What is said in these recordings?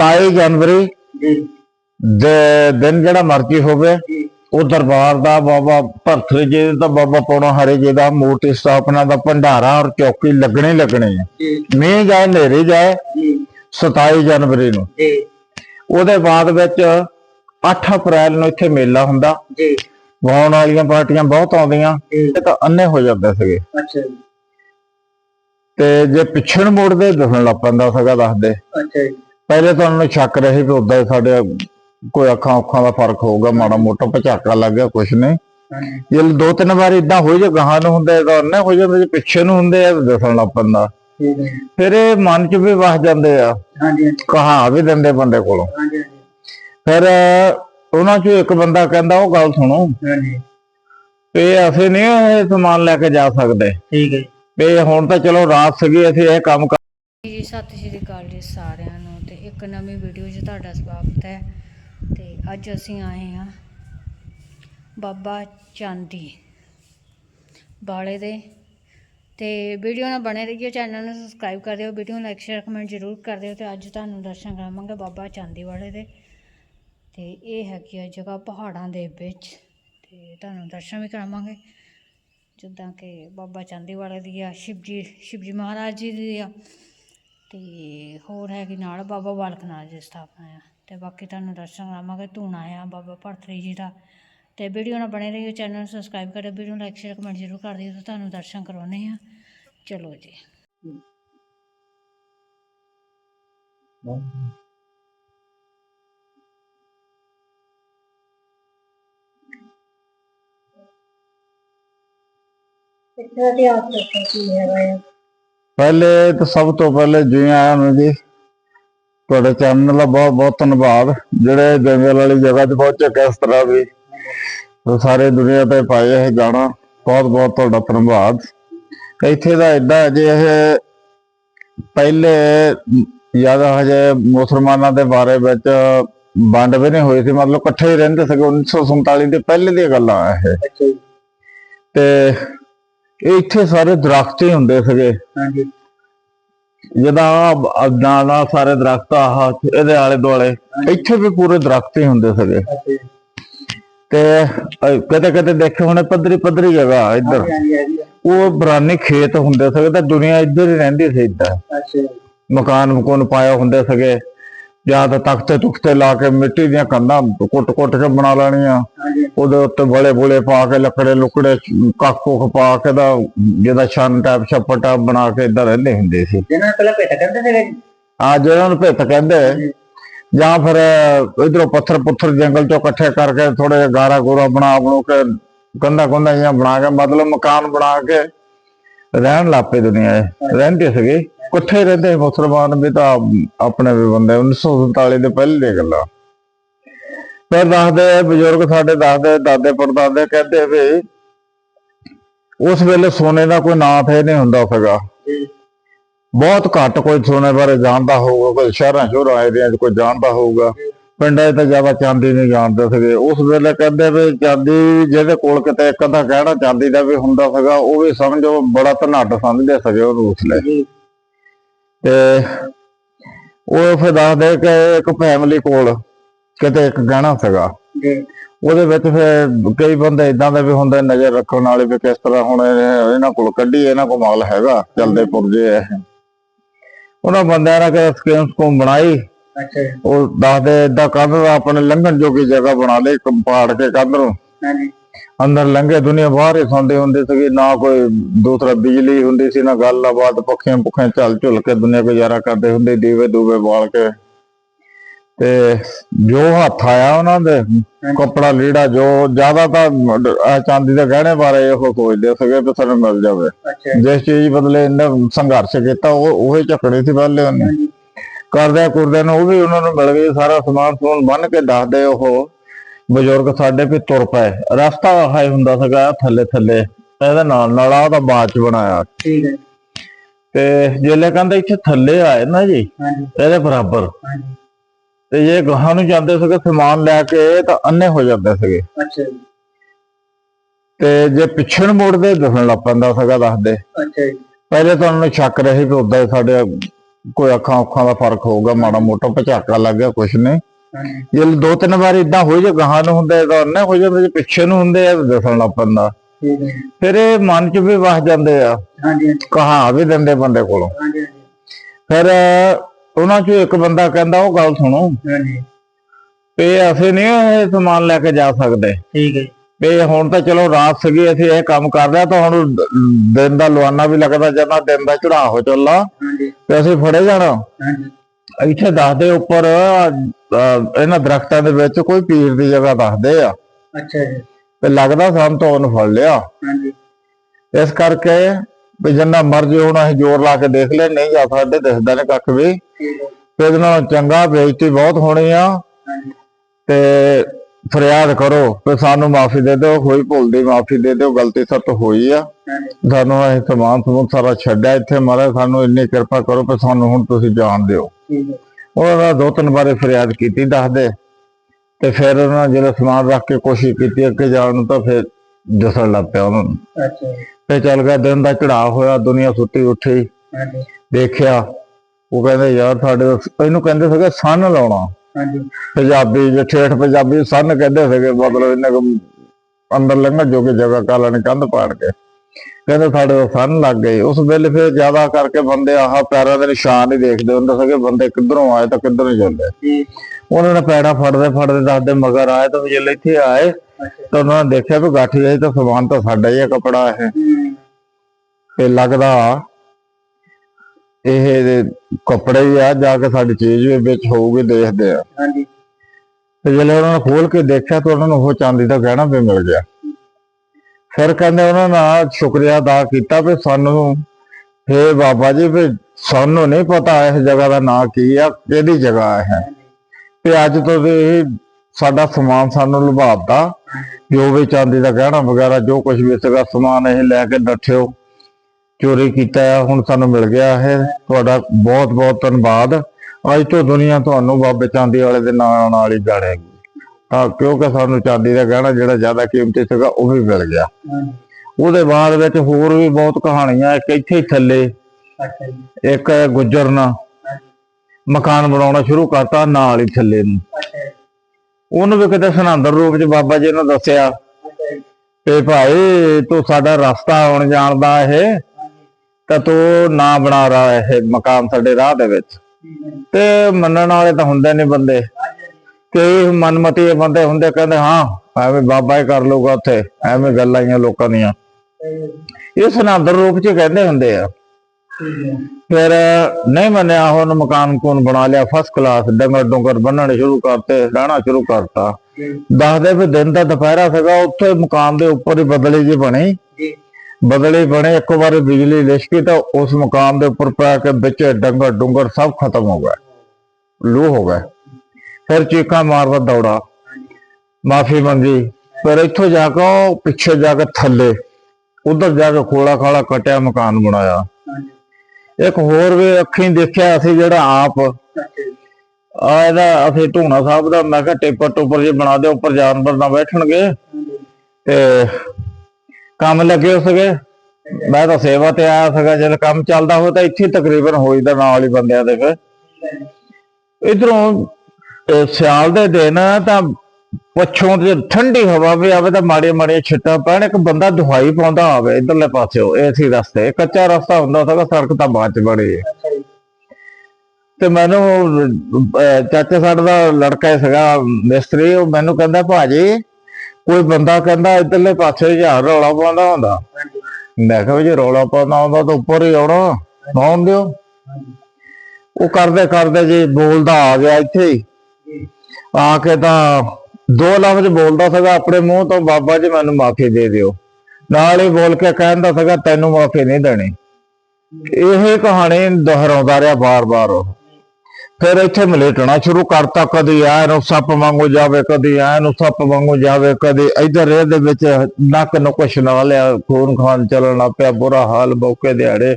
27 ਜਨਵਰੀ ਜੀ। ਦੇ ਦਿਨ ਜਿਹੜਾ ਮਰਜ਼ੀ ਹੋਵੇ ਉਹ ਦਰਬਾਰ ਦਾ ਬਾਬਾ ਭਰਥਰੀ ਜੀ ਦਾ ਬਾਬਾ ਪੌਣਾ ਹਰੇ ਜੀ ਦਾ ਮੂਰਤੀ ਸਥਾਪਨਾ ਦਾ ਭੰਡਾਰਾ ਔਰ ਚੌਕੀ ਲੱਗਣੇ ਹੀ ਲੱਗਣੇ ਆ। ਜੀ। ਮੀਂਹ ਜਾਏ ਹਨੇਰੀ ਜਾਏ ਜੀ। 27 ਜਨਵਰੀ ਨੂੰ। ਜੀ। ਉਹਦੇ ਬਾਅਦ ਵਿੱਚ 8 ਅਪ੍ਰੈਲ ਨੂੰ ਇੱਥੇ ਮੇਲਾ ਹੁੰਦਾ। ਜੀ। ਵਾਉਣ ਵਾਲੀਆਂ ਪਾਰਟੀਆਂ ਬਹੁਤ ਆਉਂਦੀਆਂ। ਇਹ ਤਾਂ ਅੰਨੇ ਹੋ ਜਾਂਦੇ ਸੀਗੇ। ਅੱਛਾ ਜੀ। ਤੇ ਜੇ ਪਿੱਛੇ ਮੁੜਦੇ ਦਿਖਣ ਲੱਗ ਪੈਂਦਾ ਸੀਗਾ ਦੱਸਦੇ। ਅੱਛਾ ਜੀ। ਪਹਿਲੇ ਤਾਂ ਉਹਨਾਂ ਨੂੰ ਸ਼ੱਕ ਰਹੀ ਵੀ ਉਦਾਂ ਹੀ ਸਾਡੇ ਕੋਈ ਅੱਖਾਂ ਅੱਖਾਂ ਦਾ ਫ਼ਰਕ ਹੋਊਗਾ ਮਾੜਾ ਮੋਟਾ ਪਚਾਕਾ ਲੱਗ ਗਿਆ ਕੁਛ ਨਹੀਂ। ਜੇ ਦੋ ਤਿੰਨ ਵਾਰ ਇਦਾਂ ਹੋ ਜੇ ਗਾਹਾਂ ਨੂੰ ਹੁੰਦੇ ਤਾਂ ਅੰਨੇ ਹੋ ਜਾਂਦੇ ਜੇ ਪਿੱਛੇ ਨੂੰ ਹੁੰਦੇ ਆ ਤਾਂ ਦਿਖਣ ਲੱਗ ਪੈਂਦਾ ਠੀਕ ਹੈ। ਜੀ। ਫਿਰ ਇਹ ਮਨ 'ਚ ਵੀ ਵਸ ਜਾਂਦੇ ਆ ਹਾਂਜੀ ਹਾਂਜੀ। ਕਹਾ ਵੀ ਦਿੰਦੇ ਬੰਦੇ ਕੋਲੋਂ। ਹਾਂਜੀ ਹਾਂਜੀ। ਫਿਰ ਉਹਨਾਂ 'ਚੋਂ ਇੱਕ ਬੰਦਾ ਕਹਿੰਦਾ ਉਹ ਗੱਲ ਸੁਣੋ। ਹਾਂਜੀ। ਵੀ ਅਸੀਂ ਨਹੀਂ ਇਹ ਸਮਾਨ ਲੈ ਕੇ ਜਾ ਸਕਦੇ। ਠੀਕ ਹੈ। ਜੀ। ਵੀ ਹੁਣ ਤਾਂ ਚਲੋ ਰਾਤ ਸੀਗੀ ਅਸੀਂ ਇਹ ਕੰਮ ਕਰ ਜੀ ਸਤਿ ਸ਼੍ਰੀ ਅਕਾਲ ਜੀ ਸਾਰਿਆਂ ਨੂੰ। ਤੇ ਇੱਕ ਨਵੀਂ ਵੀਡੀਓ 'ਚ ਤੁਹਾਡਾ ਸਵਾਗਤ ਹੈ ਤੇ ਅੱਜ ਅਸੀਂ ਆਏ ਹਾਂ ਬਾਬਾ ਚਾਂਦੀ ਬਾਲੇ ਦੇ ਤੇ ਵੀਡੀਓ ਨਾਲ ਬਣੇ ਰਹੀਓ ਚੈਨਲ ਨੂੰ ਸਬਸਕ੍ਰਾਈਬ ਕਰ ਦਿਓ, ਵੀਡੀਓ ਨੂੰ ਲਾਈਕ ਸ਼ੇਅਰ ਕਮੈਂਟ ਜ਼ਰੂਰ ਕਰ ਦਿਓ ਤੇ ਅੱਜ ਤੁਹਾਨੂੰ ਦਰਸ਼ਨ ਕਰਾਵਾਂਗੇ ਬਾਬਾ ਚਾਂਦੀ ਵਾਲੇ ਦੇ ਤੇ ਇਹ ਹੈਗੀ ਆ ਜਗ੍ਹਾ ਪਹਾੜਾਂ ਦੇ ਵਿੱਚ ਤੇ ਤੁਹਾਨੂੰ ਦਰਸ਼ਨ ਵੀ ਕਰਾਵਾਂਗੇ। ਜਿੱਦਾਂ ਕਿ ਬਾਬਾ ਚਾਂਦੀ ਵਾਲੇ ਦੀ ਆ ਸ਼ਿਵਜੀ ਸ਼ਿਵਜੀ ਮਹਾਰਾਜ ਜੀ ਦੀ ਆ ਅਤੇ ਹੋਰ ਹੈਗੀ ਨਾਲ ਬਾਬਾ ਬਾਲਕ ਨਾਥ ਜੀ ਦੀ ਸਥਾਪਨਾ ਆ। ਅਤੇ ਬਾਕੀ ਤੁਹਾਨੂੰ ਦਰਸ਼ਨ ਕਰਾਵਾਂਗੇ, ਧੂਣਾ ਆ ਬਾਬਾ ਭਰਤਰੀ ਜੀ ਦਾ। ਅਤੇ ਵੀਡੀਓ ਨਾਲ ਬਣੇ ਰਹੀਓ, ਚੈਨਲ ਨੂੰ ਸਬਸਕ੍ਰਾਈਬ ਕਰਿਓ, ਵੀਡੀਓ ਨੂੰ ਲਾਈਕ ਸ਼ੇਅਰ ਕਮੈਂਟ ਜ਼ਰੂਰ ਕਰ ਦਿਓ ਤੇ ਤੁਹਾਨੂੰ ਦਰਸ਼ਨ ਕਰਵਾਉਣੇ ਆ ਚਲੋ ਜੀ। ਇੱਥੇ ਦਾ ਇਤਿਹਾਸ ਦੱਸੋ ਕੀ ਹੈਗਾ ਹੈ ਪਹਿਲੇ ਤਾਂ ਸਭ ਤੋਂ ਪਹਿਲੇ ਜੀ ਆਇਆਂ ਨੂੰ ਜੀ ਤੁਹਾਡੇ ਚੈਨਲ ਦਾ ਬਹੁਤ ਬਹੁਤ ਧੰਨਵਾਦ। ਜਿਹੜੇ ਜੰਗਲ ਵਾਲੀ ਜਗ੍ਹਾ 'ਚ ਪਹੁੰਚੇ ਕਿਸ ਤਰ੍ਹਾਂ ਵੀ ਸਾਰੇ ਦੁਨੀਆ ਤੇ ਪਾਏ ਇਹ ਗਾਣਾ ਬਹੁਤ ਬਹੁਤ ਤੁਹਾਡਾ ਧੰਨਵਾਦ। ਇੱਥੇ ਦਾ ਇਦਾਂ ਜੇ ਇਹ ਪਹਿਲੇ ਜ਼ਿਆਦਾ ਹਜੇ ਮੁਸਲਮਾਨਾਂ ਦੇ ਬਾਰੇ ਵਿੱਚ ਵੰਡ ਵੀ ਨਹੀਂ ਹੋਈ ਸੀ ਮਤਲਬ ਇਕੱਠੇ ਹੀ ਰਹਿੰਦੇ ਸੀਗੇ 1947 ਦੇ ਪਹਿਲੇ ਦੀਆਂ ਗੱਲਾਂ ਆ ਇਹ ਤੇ ਇਹ ਇੱਥੇ ਸਾਰੇ ਦਰਖਤ ਹੀ ਹੁੰਦੇ ਸੀਗੇ। ਹਾਂਜੀ। ਜਿਹਦਾ ਨਾਲ ਨਾਲ ਸਾਰੇ ਦਰਖਤ ਆਹ ਇਹਦੇ ਆਲੇ ਦੁਆਲੇ ਇੱਥੇ ਵੀ ਪੂਰੇ ਦਰਖਤ ਹੀ ਹੁੰਦੇ ਸੀਗੇ। ਤੇ ਕਿਤੇ ਕਿਤੇ ਦੇਖੇ ਹੋਣੇ ਪੱਧਰੀ ਪੱਧਰੀ ਜਗ੍ਹਾ ਇੱਧਰ। ਉਹ ਬਰਾਨੀ ਖੇਤ ਹੁੰਦੇ ਸੀਗੇ ਤੇ ਦੁਨੀਆ ਇੱਧਰ ਹੀ ਰਹਿੰਦੀ ਸੀ ਇੱਧਰ ਮਕਾਨ ਮਕੂਨ ਪਾਏ ਹੁੰਦੇ ਸੀਗੇ। ਜਾਂ ਤਾਂ ਤਖਤੇ ਤੁਖਤੇ ਲਾ ਕੇ ਮਿੱਟੀ ਦੀਆਂ ਕੰਧਾਂ ਕੁੱਟ ਕੁੱਟ ਕੇ ਬਣਾ ਲੈਣੀਆਂ। ਉਹਦੇ ਉੱਤੇ ਬੜੇ ਬੁਲੇ ਪਾ ਕੇ ਲੱਕੜੇ ਲੁਕੜੇ ਕੱਖ ਕੁੱਖ ਪਾ ਕੇ ਦਾ ਜਿਹਦਾ ਛੰਨ ਟਾਈਪ ਛੱਪਰ ਟਾਈਪ ਬਣਾ ਕੇ ਇੱਧਰ ਰਹਿੰਦੇ ਹੁੰਦੇ ਸੀ। ਜਿਹਨਾਂ ਨੂੰ ਪਹਿਲਾਂ ਭੇਟ ਸੀਗੇ ਜੀ? ਆ ਜਿਹਨਾਂ ਨੂੰ ਭਿੱਤ ਕਹਿੰਦੇ। ਜਾਂ। ਫਿਰ ਇਧਰੋਂ ਪੱਥਰ ਪੁੱਥਰ ਜੰਗਲ ਚੋਂ ਇਕੱਠੇ ਕਰਕੇ ਥੋੜੇ ਜਿਹਾ ਗਾਰਾ ਗੋਰਾ ਬਣਾ ਬਣੂ ਕੇ ਕੰਧਾ ਕੰਧਾ ਜਿਹਾ ਬਣਾ ਕੇ ਮਤਲਬ ਮਕਾਨ ਬਣਾ ਕੇ ਰਹਿਣ ਲੱਪੇ ਦੁਨੀਆ ਇਹ ਰਹਿੰਦੇ ਸੀਗੇ। ਇਕੱਠੇ ਰਹਿੰਦੇ ਮੁਸਲਮਾਨ? ਵੀ ਤਾਂ ਆਪਣੇ ਵੀ ਬੰਦੇ 1947 ਦੇ ਪਹਿਲੇ ਦੀਆਂ ਗੱਲਾਂ। ਫਿਰ ਦੱਸਦੇ, ਬਜ਼ੁਰਗ ਸਾਡੇ ਦੱਸਦੇ, ਦਾਦੇ ਪੜਦਾਦੇ ਕਹਿੰਦੇ ਵੀ ਉਸ ਵੇਲੇ ਸੋਨੇ ਦਾ ਕੋਈ ਨਾਂ ਤੇ ਨਹੀਂ ਹੁੰਦਾ ਸੀਗਾ। ਬਹੁਤ ਘੱਟ ਕੋਈ ਸੋਨੇ ਬਾਰੇ ਜਾਣਦਾ ਹੋਊਗਾ, ਕੋਈ ਸ਼ਹਿਰਾਂ ਸ਼ੋਰਾਂ ਆਏ 'ਚ ਕੋਈ ਜਾਣਦਾ ਹੋਊਗਾ। ਪਿੰਡਾਂ 'ਚ ਤਾਂ ਜ਼ਿਆਦਾ ਚਾਂਦੀ ਨਹੀਂ ਜਾਣਦੇ ਸੀਗੇ। ਉਸ ਵੇਲੇ ਕਹਿੰਦੇ ਵੀ ਚਾਂਦੀ ਜਿਹਦੇ ਕੋਲ ਕਿਤੇ ਇੱਕ ਅੱਧਾ ਕਹਿਣਾ ਚਾਂਦੀ ਦਾ ਵੀ ਹੁੰਦਾ ਸੀਗਾ ਉਹ ਵੀ ਸਮਝੋ ਬੜਾ ਧਨਾਟ ਸਮਝਦੇ ਸੀਗੇ ਉਹਨੂੰ ਉਸ ਲਈ ਤੇ ਉਹ ਫਿਰ ਦੱਸਦੇ ਕਿ ਇੱਕ ਫੈਮਿਲੀ ਕੋਲ ਕਿਤੇ ਇੱਕ ਗਹਿਣਾ ਸੀਗਾ। ਉਹਦੇ ਵਿੱਚ ਫਿਰ ਕਈ ਬੰਦੇ ਇਦਾਂ ਦੇ ਵੀ ਹੁੰਦੇ ਨਜ਼ਰ ਰੱਖਣ ਵਾਲੇ ਵੀ ਕਿਸ ਤਰ੍ਹਾਂ ਹੁਣ ਇਹ- ਇਹਨਾਂ ਕੋਲ ਕੱਢੀ ਇਹਨਾਂ ਕੋਲ ਮਾਲ ਹੈਗਾ ਚਲਦੇ ਪੁਰਜੇ ਐ ਉਹਨਾਂ ਬੰਦਿਆਂ ਨੇ ਕਿ ਸਕੀਮ ਸਕੂਮ ਬਣਾਈ ਉਹ ਦੱਸਦੇ ਇਦਾਂ ਕੰਧ ਦਾ ਆਪਣੇ ਲੰਘਣ ਜੋਗੀ ਜਗ੍ਹਾ ਬਣਾ ਲਈ ਕੰਪਾੜ ਕੇ ਕੰਧ ਨੂੰ। ਹਾਂਜੀ। ਅੰਦਰ ਲੰਘੇ ਦੁਨੀਆ ਬਾਹਰ ਹੀ ਸੌਂਦੇ ਹੁੰਦੇ ਸੀਗੇ ਨਾ ਕੋਈ ਦੂਸਰਾ ਬਿਜਲੀ ਹੁੰਦੀ ਸੀ ਨਾ ਗੱਲਬਾਤ ਪੱਖੀਆਂ ਪੁੱਖੀਆਂ ਚੱਲ ਝੁਲ ਕੇ ਦੁਨੀਆ ਗੁਜ਼ਾਰਾ ਕਰਦੇ ਹੁੰਦੇ ਦੀਵੇ ਦੂਵੇ ਬਾਲ ਕੇ। ਤੇ ਜੋ ਹੱਥ ਆਇਆ ਉਹਨਾਂ ਦੇ ਕੱਪੜਾ ਲੀੜਾ ਜੋ ਜ਼ਿਆਦਾ ਤਾਂ ਚਾਂਦੀ ਦੇ ਗਹਿਣੇ ਬਾਰੇ ਇਹੋ ਸੋਚਦੇ ਸੀਗੇ ਵੀ ਸਾਨੂੰ ਮਿਲ ਜਾਵੇ। ਜਿਸ ਚੀਜ਼ ਬਦਲੇ ਇਹਨੇ ਸੰਘਰਸ਼ ਕੀਤਾ ਉਹ ਉਹੀ ਝੱਕਣੀ ਸੀ ਪਹਿਲੇ ਉਹਨੇ। ਹਾਂਜੀ ਕਰਦੇ ਕੁਰਦੇ ਨੂੰ ਉਹ ਵੀ ਉਹਨਾਂ ਨੂੰ ਮਿਲ ਗਈ ਸਾਰਾ ਸਮਾਨ ਸਮੂਨ ਬੰਨ ਕੇ ਦੱਸਦੇ ਉਹ ਬਜ਼ੁਰਗ ਸਾਡੇ ਵੀ ਤੁਰ ਪਏ। ਰਸਤਾ ਹਾਈ ਹੁੰਦਾ ਸੀਗਾ ਥੱਲੇ ਥੱਲੇ ਇਹਦੇ ਨਾਲ ਨਾਲ ਆ ਉਹਦਾ ਬਾਅਦ ਚ ਬਣਾਇਆ। ਠੀਕ ਹੈ। ਤੇ ਜੇਲੇ ਕਹਿੰਦੇ ਇੱਥੇ ਥੱਲੇ ਆਏ ਨਾ ਜੀ ਇਹਦੇ ਬਰਾਬਰ। ਤੇ ਜੇ ਗਾਹਾਂ ਨੂੰ ਜਾਂਦੇ ਸੀਗੇ ਸਮਾਨ ਲੈ ਕੇ ਤਾਂ ਅੰਨੇ ਹੋ ਜਾਂਦੇ ਸੀਗੇ। ਅੱਛਾ ਜੀ। ਤੇ ਜੇ ਪਿੱਛੇ ਨੂੰ ਮੁੜਦੇ ਦਿਖਣ ਲੱਗ ਪੈਂਦਾ ਸੀਗਾ ਦੱਸਦੇ ਅੱਛਾ ਜੀ। ਪਹਿਲੇ ਤਾਂ ਉਹਨਾਂ ਨੂੰ ਸ਼ੱਕ ਰਹੀ ਵੀ ਉਦਾਂ ਸਾਡੇ ਕੋਈ ਅੱਖਾਂ ਅੱਖਾਂ ਦਾ ਫ਼ਰਕ ਹੋਊਗਾ ਮਾੜਾ ਮੋਟਾ ਪਚਾਕਾ ਲੱਗ ਗਿਆ ਕੁਛ ਨਹੀਂ। ਜੇ ਦੋ ਤਿੰਨ ਵਾਰ ਇਦਾਂ ਹੋ ਜੇ ਗਾਹਾਂ ਨੂੰ ਹੁੰਦੇ ਤਾਂ ਨਾ ਹੋ ਜਾਂਦੇ ਜੇ ਪਿੱਛੇ ਨੂੰ ਹੁੰਦੇ ਆ ਦੱਸਣ ਲੱਗ ਪੈਂਦਾ। ਫਿਰ ਇਹ ਮਨ ਚ ਵੀ ਵਸ ਜਾਂਦੇ ਆ। ਕਹਾ ਵੀ ਦਿੰਦੇ ਬੰਦੇ ਕੋਲੋਂ। ਫਿਰ ਉਹਨਾਂ ਚੋਂ ਇੱਕ ਬੰਦਾ ਕਹਿੰਦਾ ਉਹ ਗੱਲ ਸੁਣੋ। ਹਾਂਜੀ। ਵੀ ਅਸੀਂ ਨਹੀਂ ਇਹ ਸਮਾਨ ਲੈ ਕੇ ਜਾ ਸਕਦੇ। ਠੀਕ ਹੈ। ਵੀ ਹੁਣ ਤਾਂ ਚਲੋ ਰਾਤ ਸੀਗੀ ਅਸੀਂ ਇਹ ਕੰਮ ਕਰ ਰਿਹਾ ਤਾਂ ਹੁਣ ਦਿਨ ਦਾ ਲਵਾਨਾ ਵੀ ਲੱਗਦਾ ਜਾਂਦਾ ਦਿਨ ਦਾ ਚੜਾਅ ਹੋ ਚੱਲਾ ਹਾਂਜੀ। ਤੇ ਅਸੀਂ ਫੜੇ ਜਾਣਾ। ਹਾਂਜੀ। ਇੱਥੇ ਦੱਸਦੇ ਉੱਪਰ ਇਹਨਾਂ ਦਰਖਤਾਂ ਦੇ ਵਿੱਚ ਕੋਈ ਪੀਰ ਦੀ ਜਗ੍ਹਾ ਦੱਸਦੇ ਆ। ਅੱਛਾ ਜੀ। ਤੇ ਲੱਗਦਾ ਸਾਨੂੰ ਤਾਂ ਉਹਨੂੰ ਫੜ ਲਿਆ। ਹਾਂਜੀ। ਇਸ ਕਰਕੇ ਵੀ ਜਿੰਨਾ ਮਰਜ਼ੀ ਹੁਣ ਅਸੀਂ ਜ਼ੋਰ ਲਾ ਕੇ ਦੇਖ ਲੈ ਨਹੀਂ ਜਾ ਸਕਦੇ ਦਿਸਦਾ ਨੇ ਕੱਖ ਵੀ। ਤੇ ਇਹਦੇ ਨਾਲ ਚੰਗਾ ਬੇਇੱਜ਼ਤੀ ਬਹੁਤ ਹੋਣੀ ਆ। ਤੇ ਫਰਿਆਦ ਕਰੋ ਕਿ ਸਾਨੂੰ ਮਾਫੀ ਦੇ ਦਿਓ ਹੋਈ ਭੁੱਲ ਦੀ ਮਾਫੀ ਦੇ ਦਿਓ ਗਲਤੀ ਸੱਤ ਹੋਈ ਆ। ਸਾਨੂੰ ਇਹ ਸਮਾਨ ਸਮੂਨ ਸਾਰਾ ਛੱਡਿਆ ਇੱਥੇ ਮਹਾਰਾਜ ਸਾਨੂੰ ਇੰਨੀ ਕਿਰਪਾ ਕਰੋ ਕਿ ਸਾਨੂੰ ਹੁਣ ਤੁਸੀਂ ਜਾਣ ਦਿਓ। ਉਹਨਾਂ ਦਾ ਦੋ ਤਿੰਨ ਵਾਰੀ ਫਰਿਆਦ ਕੀਤੀ ਦੱਸਦੇ ਤੇ ਫਿਰ ਉਹਨਾਂ ਜਦੋਂ ਸਮਾਨ ਰੱਖ ਕੇ ਕੋਸ਼ਿਸ਼ ਕੀਤੀ ਅੱਗੇ ਜਾਣ ਨੂੰ ਤਾਂ ਫਿਰ ਜਸਣ ਲੱਗ ਪਿਆ ਉਹਨਾਂ ਨੂੰ। ਤੇ ਚੱਲ ਗਿਆ ਦਿਨ ਦਾ ਚੜਾਅ ਹੋਇਆ ਦੁਨੀਆ ਸੁੱਤੀ ਉੱਠੀ। ਦੇਖਿਆ ਉਹ ਕਹਿੰਦੇ ਯਾਰ ਸਾਡੇ ਤਾਂ- ਇਹਨੂੰ ਕਹਿੰਦੇ ਸੀਗੇ ਸੰਨ ਲਾਉਣਾ। ਹਾਂਜੀ। ਪੰਜਾਬੀ ਜੇ ਠੇਠ ਪੰਜਾਬੀ ਸੰਨ ਕਹਿੰਦੇ ਸੀਗੇ ਮਤਲਬ ਇਹਨਾਂ ਕੋ ਅੰਦਰ ਲੰਘਣ ਜੋਗੇ ਜਗ੍ਹਾ ਕਾਲਾਂ ਨੇ ਕੰਧ ਪਾੜ ਕੇ। ਕਹਿੰਦੇ ਸਾਡੇ ਸੰਨ ਲੱਗ ਗਏ। ਉਸ ਵੇਲੇ ਫਿਰ ਜ਼ਿਆਦਾ ਕਰਕੇ ਬੰਦੇ ਆਹ ਪੈਰਾਂ ਦੇ ਨਿਸ਼ਾਨ ਹੀ ਦੇਖਦੇ ਹੁੰਦੇ ਸੀਗੇ ਬੰਦੇ ਕਿੱਧਰੋਂ ਆਏ ਤਾਂ ਕਿੱਧਰੋਂ ਚੱਲੇ ਜੀ। ਉਹਨਾਂ ਨੇ ਪੈੜਾ ਫੜਦੇ ਫੜਦੇ ਦੱਸਦੇ ਮਗਰ ਆਏ ਤਾਂ ਜਦੋਂ ਇੱਥੇ ਆਏ। ਤਾਂ ਉਹਨਾਂ ਨੇ ਦੇਖਿਆ ਵੀ ਗਾਠੀ ਆਈ ਤਾਂ ਸਮਾਨ ਤਾਂ ਸਾਡਾ ਹੀ ਆ ਕਪੜਾ ਇਹ। ਹੂੰ। ਤੇ ਲੱਗਦਾ ਇਹ ਕੱਪੜੇ ਆ ਜਾ ਕੇ ਸਾਡੀ ਚੀਜ਼ ਵੀ ਵਿੱਚ ਹੋਊਗੀ ਦੇਖਦੇ ਆ। ਹਾਂਜੀ। ਤੇ ਜਦੋਂ ਉਹਨਾਂ ਨੇ ਖੋਲ ਕੇ ਦੇਖਿਆ ਤਾਂ ਉਹਨਾਂ ਨੂੰ ਉਹ ਚਾਂਦੀ ਦਾ ਗਹਿਣਾ ਵੀ ਮਿਲ ਗਿਆ। ਫਿਰ ਕਹਿੰਦੇ ਉਹਨਾਂ ਨਾਲ ਸ਼ੁਕਰੀਆ ਅਦਾ ਕੀਤਾ ਵੀ ਸਾਨੂੰ ਹੇ ਬਾਬਾ ਜੀ ਵੀ ਸਾਨੂੰ ਨਹੀਂ ਪਤਾ ਇਸ ਜਗ੍ਹਾ ਦਾ ਨਾਂ ਕੀ ਆ ਕਿਹੜੀ ਜਗ੍ਹਾ ਹੈ ਤੇ ਅੱਜ ਤੋਂ ਇਹ ਸਾਡਾ ਸਮਾਨ ਸਾਨੂੰ ਲੁਭਾਵਦਾ ਜੋ ਵੀ ਚਾਂਦੀ ਦਾ ਗਹਿਣਾ ਵਗੈਰਾ ਜੋ ਕੁਝ ਵੀ ਸੀਗਾ ਸਮਾਨ ਇਹ ਲੈ ਕੇ ਨੱਠਿਓ ਚੋਰੀ ਕੀਤਾ ਆ ਹੁਣ ਸਾਨੂੰ ਮਿਲ ਗਿਆ ਹੈ। ਤੁਹਾਡਾ ਬਹੁਤ ਬਹੁਤ ਧੰਨਵਾਦ। ਅੱਜ ਤੋਂ ਦੁਨੀਆ ਤੁਹਾਨੂੰ ਬਾਬੇ ਚਾਂਦੀ ਵਾਲੇ ਦੇ ਨਾਂ ਨਾਲ ਹੀ ਜਾਣੇਗੀ। ਤਾਂ ਕਿਉਂਕਿ ਸਾਨੂੰ ਚਾਂਦੀ ਦਾ ਗਹਿਣਾ ਜਿਹੜਾ ਜ਼ਿਆਦਾ ਕੀਮਤੀ ਸੀਗਾ ਉਹ ਵੀ ਮਿਲ ਗਿਆ। ਉਹਦੇ ਬਾਅਦ ਵਿੱਚ ਹੋਰ ਵੀ ਬਹੁਤ ਕਹਾਣੀਆਂ ਇੱਕ ਇੱਥੇ ਹੀ ਥੱਲੇ ਇੱਕ ਗੁੱਜਰ ਨਾ ਮਕਾਨ ਬਣਾਉਣਾ ਸ਼ੁਰੂ ਕਰਤਾ ਨਾਲ ਹੀ ਥੱਲੇ ਨੂੰ। ਉਹਨੂੰ ਵੀ ਕਿਤੇ ਸੁਨੰਦਰ ਰੂਪ ਚ ਬਾਬਾ ਜੀ ਨੇ ਦੱਸਿਆ ਕਿ ਭਾਈ ਤੂੰ ਸਾਡਾ ਰਸਤਾ ਆਉਣ ਜਾਣ ਦਾ ਇਹ। ਤਾਂ ਤੂੰ ਨਾ ਬਣਾ ਰਹਾ ਇਹ ਮਕਾਨ ਸਾਡੇ ਰਾਹ ਦੇ ਵਿੱਚ। ਤੇ ਮੰਨਣ ਵਾਲੇ ਤਾਂ ਹੁੰਦੇ ਨਹੀਂ ਬੰਦੇ। ਕਈ ਮਨਮਤੀ ਬੰਦੇ ਹੁੰਦੇ ਕਹਿੰਦੇ, ਹਾਂ, ਐਵੇਂ ਬਾਬਾ ਹੀ ਕਰ ਲਊਗਾ ਉੱਥੇ। ਐਵੇਂ ਗੱਲਾਂ ਹੀ ਲੋਕਾਂ ਦੀਆਂ। ਇਹ ਸੁਨੰਦਰ ਰੂਪ ਚ ਕਹਿੰਦੇ ਹੁੰਦੇ ਆ। ਫਿਰ ਨਹੀਂ ਮੰਨਿਆ, ਹੁਣ ਮਕਾਨ ਕੋਨ ਬਣਾ ਲਿਆ ਫਸਟ ਕਲਾਸ ਡੰਗਰ ਡੁੰਗਰ ਬੰਨਣੇ ਸ਼ੁਰੂ ਕਰਤੇ, ਰਹਿਣਾ ਸ਼ੁਰੂ ਕਰਤਾ। ਦੱਸਦੇ ਵੀ ਦਿਨ ਦਾ ਦੁਪਹਿਰਾ ਸੀਗਾ, ਉੱਥੇ ਮਕਾਨ ਦੇ ਉੱਪਰ ਹੀ ਬਦਲੀ ਜੀ ਬਣੀ। ਬਦਲੇ ਬਣੇ, ਇੱਕ ਵਾਰ ਬਿਜਲੀ ਲਿਸ਼ਕੀ ਤਾਂ ਉਸ ਮਕਾਨ ਦੇ ਉੱਪਰ ਪੈ ਕੇ ਵਿੱਚ ਡੰਗਰ ਡੁੰਗਰ ਸਭ ਖਤਮ ਹੋ ਗਏ, ਲੂ ਹੋ ਗਏ। ਫਿਰ ਚੀਕਾਂ ਮਾਰਦਾ ਦੌੜਾ, ਮਾਫੀ ਮੰਗੀ, ਫਿਰ ਇੱਥੋਂ ਜਾ ਕੇ ਪਿੱਛੇ ਜਾ ਕੇ ਥੱਲੇ, ਉਧਰ ਜਾ ਕੇ ਖੋਲਾ ਖਾਲਾ ਕਟਿਆ, ਮਕਾਨ ਬਣਾਇਆ। ਇੱਕ ਹੋਰ ਵੀ ਅੱਖੀਂ ਦੇਖਿਆ ਅਸੀਂ ਜਿਹੜਾ ਆਪ ਅੱਛਾ ਆ ਇਹਦਾ ਅਸੀਂ ਧੂਣਾ ਸਾਹਿਬ ਦਾ, ਮੈਂ ਕਿਹਾ ਟੇਪਰ ਟੋਪਰ ਜੇ ਬਣਾ ਦੇ ਉੱਪਰ ਜਾਨਵਰ ਨਾ ਬੈਠਣਗੇ। ਤੇ ਕੰਮ ਲੱਗੇ ਹੋ ਸਕੇ ਮੈਂ ਤਾਂ ਸੇਵਾ ਤੇ ਆਇਆ ਸੀਗਾ, ਜਦ ਕੰਮ ਚੱਲਦਾ ਹੋਇਆ ਤਾਂ ਇੱਥੇ ਹੀ ਤਕਰੀਬਨ ਹੋਈਦਾ ਨਾਲ ਹੀ ਬੰਦਿਆਂ ਦੇ ਫਿਰ ਇਧਰੋਂ ਸਿਆਲ ਦੇ ਦਿਨ ਤਾਂ ਪੱਛੋਂ ਤੇ ਠੰਡੀ ਹਵਾ ਵੀ ਆਵੇ ਤਾਂ ਮਾੜੇ ਮਾੜੇ ਛਿੱਟਾਂ ਪੈਣ, ਇੱਕ ਬੰਦਾ ਦੁਹਾਈ ਪਾਉਂਦਾ ਆਵੇ ਇਧਰਲੇ ਪਾਸਿਓ ਐਸੀ ਰਸਤੇ, ਕੱਚਾ ਰਸਤਾ ਹੁੰਦਾ ਸੀਗਾ, ਸੜਕ ਤਾਂ ਬਾਅਦ ਚ ਬਣੀ। ਤੇ ਮੈਨੂੰ ਚਾਚੇ ਸਾਡੇ ਦਾ ਲੜਕਾ ਸੀਗਾ, ਮਿਸਤਰੀ, ਉਹ ਮੈਨੂੰ ਕਹਿੰਦਾ, ਭਾਜੀ ਕੋਈ ਬੰਦਾ ਕਹਿੰਦਾ ਇਧਰਲੇ ਪਾਸੇ ਜਹਾਰ ਰੌਲਾ ਪਾਉਂਦਾ ਹੁੰਦਾ। ਮੈਂ ਕਿਹਾ ਵੀ ਜੇ ਰੌਲਾ ਪਾਉਂਦਾ ਹੁੰਦਾ ਤਾਂ ਉੱਪਰ ਹੀ ਆਉਣਾ ਆਉਣ ਦਿਓ। ਉਹ ਕਰਦੇ ਕਰਦੇ ਜੀ ਬੋਲਦਾ ਆ ਗਿਆ ਇੱਥੇ ਆ ਕੇ ਤਾਂ ਦੋ ਲਫ਼ਜ਼ ਬੋਲਦਾ ਸੀਗਾ, ਆਪਣੇ ਮੂੰਹ ਤੋਂ ਬਾਬਾ ਜੀ ਮੈਨੂੰ ਮਾਫੀ ਦੇ ਦਿਓ। ਨਾਲ ਹੀ ਬੋਲ ਕੇ ਕਹਿੰਦਾ ਸੀਗਾ, ਤੈਨੂੰ ਮਾਫੀ ਨਹੀਂ ਦੇਣੀ। ਇਹ ਕਹਾਣੀ ਦੁਹਰਾਉਂਦਾ ਰਿਹਾ ਬਾਰ-ਬਾਰ ਉਹ। ਫਿਰ ਇੱਥੇ ਮਲੇਟਣਾ ਸ਼ੁਰੂ ਕਰਤਾ ਕਦੀ ਐ ਨੂੰ ਸੱਪ ਵਾਂਗੂ ਜਾਵੇ ਕਦੀ ਐ ਨੂੰ ਸੱਪ ਵਾਂਗੂ ਜਾਵੇ ਕਦੀ ਇਧਰ ਇਹਦੇ ਵਿੱਚ ਨੱਕ ਨੂੰ ਕੁਛ ਨਾ ਲਿਆ ਖੂਨ ਖਾਨ ਚੱਲਣ ਲੱਗ ਪਿਆ ਬੁਰਾ ਹਾਲ ਮੌਕੇ ਦਿਹਾੜੇ।